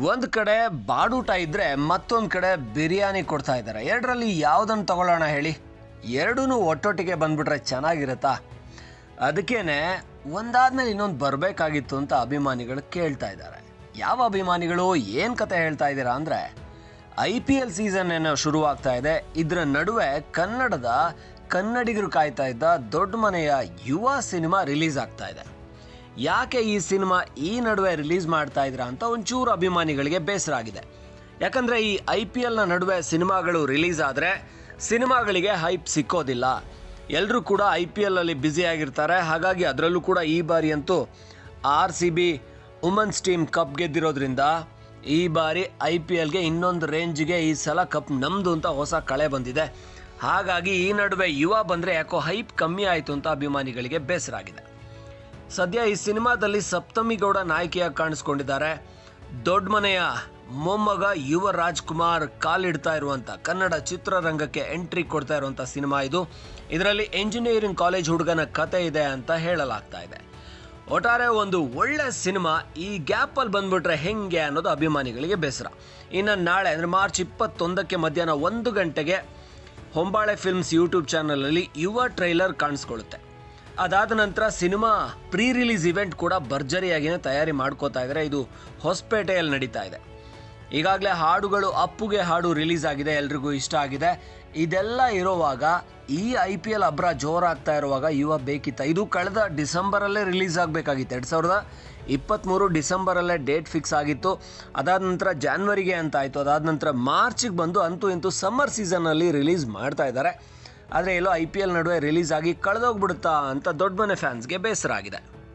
ಒಂದು ಕಡೆ ಬಾಡೂಟ ಇದ್ರೆ ಮತ್ತೊಂದು ಕಡೆ ಬಿರಿಯಾನಿ ಕೊಡ್ತಾ ಇದ್ದಾರೆ. ಎರಡರಲ್ಲಿ ಯಾವುದನ್ನು ತಗೊಳ್ಳೋಣ ಹೇಳಿ? ಎರಡೂ ಒಟ್ಟೊಟ್ಟಿಗೆ ಬಂದ್ಬಿಟ್ರೆ ಚೆನ್ನಾಗಿರುತ್ತಾ? ಅದಕ್ಕೇನೆ ಒಂದಾದ್ಮೇಲೆ ಇನ್ನೊಂದು ಬರಬೇಕಾಗಿತ್ತು ಅಂತ ಅಭಿಮಾನಿಗಳು ಕೇಳ್ತಾ ಇದ್ದಾರೆ. ಯಾವ ಅಭಿಮಾನಿಗಳು ಏನು ಕತೆ ಹೇಳ್ತಾ ಇದ್ದೀರಾ ಅಂದರೆ, ಐ ಪಿ ಎಲ್ ಸೀಸನ್ ಏನೋ ಶುರುವಾಗ್ತಾ ಇದೆ. ಇದರ ನಡುವೆ ಕನ್ನಡದ ಕನ್ನಡಿಗರು ಕಾಯ್ತಾ ಇದ್ದ ದೊಡ್ಡ ಮನೆಯ ಯುವ ಸಿನಿಮಾ ರಿಲೀಸ್ ಆಗ್ತಾ ಇದೆ. ಯಾಕೆ ಈ ಸಿನಿಮಾ ಈ ನಡುವೆ ರಿಲೀಸ್ ಮಾಡ್ತಾ ಇದ್ರ ಅಂತ ಒಂಚೂರು ಅಭಿಮಾನಿಗಳಿಗೆ ಬೇಸರ ಆಗಿದೆ ಯಾಕಂದ್ರೆ ಈ ಐ ಪಿ ಎಲ್ನ ನಡುವೆ ಸಿನಿಮಾಗಳು ರಿಲೀಸ್ ಆದರೆ ಸಿನಿಮಾಗಳಿಗೆ ಹೈಪ್ ಸಿಕ್ಕೋದಿಲ್ಲ. ಎಲ್ಲರೂ ಕೂಡ ಐ ಪಿ ಬ್ಯುಸಿ ಆಗಿರ್ತಾರೆ. ಹಾಗಾಗಿ ಅದರಲ್ಲೂ ಕೂಡ ಈ ಬಾರಿ ಅಂತೂ R C B women's team cup ಗೆದ್ದಿರೋದ್ರಿಂದ ಈ ಬಾರಿ ಐ ಪಿ ಎಲ್ಗೆ ಇನ್ನೊಂದು ರೇಂಜ್ಗೆ ಈ ಸಲ ಕಪ್ ನಮ್ಮದು ಅಂತ ಹೊಸ ಕಳೆ ಬಂದಿದೆ. ಹಾಗಾಗಿ ಈ ನಡುವೆ ಯುವ ಬಂದರೆ ಯಾಕೋ ಹೈಪ್ ಕಮ್ಮಿ ಆಯಿತು ಅಂತ ಅಭಿಮಾನಿಗಳಿಗೆ ಬೇಸರ ಆಗಿದೆ ಸದ್ಯ ಈ ಸಿನಿಮಾದಲ್ಲಿ ಸಪ್ತಮಿ ಗೌಡ ನಾಯಕಿಯಾಗಿ ಕಾಣಿಸ್ಕೊಂಡಿದ್ದಾರೆ. ದೊಡ್ಡ ಮನೆಯ ಮೊಮ್ಮಗ ಯುವ ರಾಜ್ಕುಮಾರ್ ಕಾಲಿಡ್ತಾ ಇರುವಂತ ಕನ್ನಡ ಚಿತ್ರರಂಗಕ್ಕೆ ಎಂಟ್ರಿ ಕೊಡ್ತಾ ಇರುವಂತ ಸಿನಿಮಾ ಇದು. ಇದರಲ್ಲಿ ಎಂಜಿನಿಯರಿಂಗ್ ಕಾಲೇಜ್ ಹುಡುಗನ ಕತೆ ಇದೆ ಅಂತ ಹೇಳಲಾಗ್ತಾ ಇದೆ. ಒಟ್ಟಾರೆ ಒಂದು ಒಳ್ಳೆ ಸಿನಿಮಾ, ಈ ಗ್ಯಾಪಲ್ಲಿ ಬಂದ್ಬಿಟ್ರೆ ಹೆಂಗೆ ಅನ್ನೋದು ಅಭಿಮಾನಿಗಳಿಗೆ ಬೇಸರ. ಇನ್ನು ನಾಳೆ, ಅಂದರೆ ಮಾರ್ಚ್ ಇಪ್ಪತ್ತೊಂದಕ್ಕೆ ಮಧ್ಯಾಹ್ನ ಒಂದು ಗಂಟೆಗೆ ಹೊಂಬಾಳೆ ಫಿಲ್ಮ್ಸ್ ಯೂಟ್ಯೂಬ್ ಚಾನಲಲ್ಲಿ ಯುವ ಟ್ರೈಲರ್ ಕಾಣಿಸ್ಕೊಳ್ಳುತ್ತೆ. ಅದಾದ ನಂತರ ಸಿನಿಮಾ ಪ್ರೀ ರಿಲೀಸ್ ಇವೆಂಟ್ ಕೂಡ ಭರ್ಜರಿಯಾಗಿನೇ ತಯಾರಿ ಮಾಡ್ಕೋತಾ ಇದ್ದಾರೆ ಇದು ಹೊಸಪೇಟೆಯಲ್ಲಿ ನಡೀತಾ ಇದೆ. ಈಗಾಗಲೇ ಹಾಡುಗಳು ಅಪ್ಪುಗೆ ಹಾಡು ರಿಲೀಸ್ ಆಗಿದೆ, ಎಲ್ರಿಗೂ ಇಷ್ಟ ಆಗಿದೆ. ಇದೆಲ್ಲ ಇರುವಾಗ ಈ ಐ ಪಿ ಎಲ್ ಅಬ್ರ ಜೋರಾಗ್ತಾ ಇರುವಾಗ ಯುವ ಬೇಕಿತ್ತ. ಇದು ಕಳೆದ ಡಿಸೆಂಬರಲ್ಲೇ ರಿಲೀಸ್ ಆಗಬೇಕಾಗಿತ್ತು. ಎರಡು ಸಾವಿರದ ಇಪ್ಪತ್ತ್ಮೂರು ಡಿಸೆಂಬರಲ್ಲೇ ಡೇಟ್ ಫಿಕ್ಸ್ ಆಗಿತ್ತು. ಅದಾದ ನಂತರ ಜಾನ್ವರಿಗೆ ಅಂತ ಆಯಿತು. ಅದಾದ ನಂತರ ಮಾರ್ಚಿಗೆ ಬಂದು ಅಂತೂ ಇಂತೂ ಸಮ್ಮರ್ ಸೀಸನಲ್ಲಿ ರಿಲೀಸ್ ಮಾಡ್ತಾ ಇದ್ದಾರೆ ಆದರೆ ಎಲ್ಲೋ ಐ ಪಿ ಎಲ್ ನಡುವೆ ರಿಲೀಸ್ ಆಗಿ ಕಳೆದೋಗ್ಬಿಡುತ್ತಾ ಅಂತ ದೊಡ್ಡ ಮನೆ ಫ್ಯಾನ್ಸ್ಗೆ ಬೇಸರ ಆಗಿದೆ.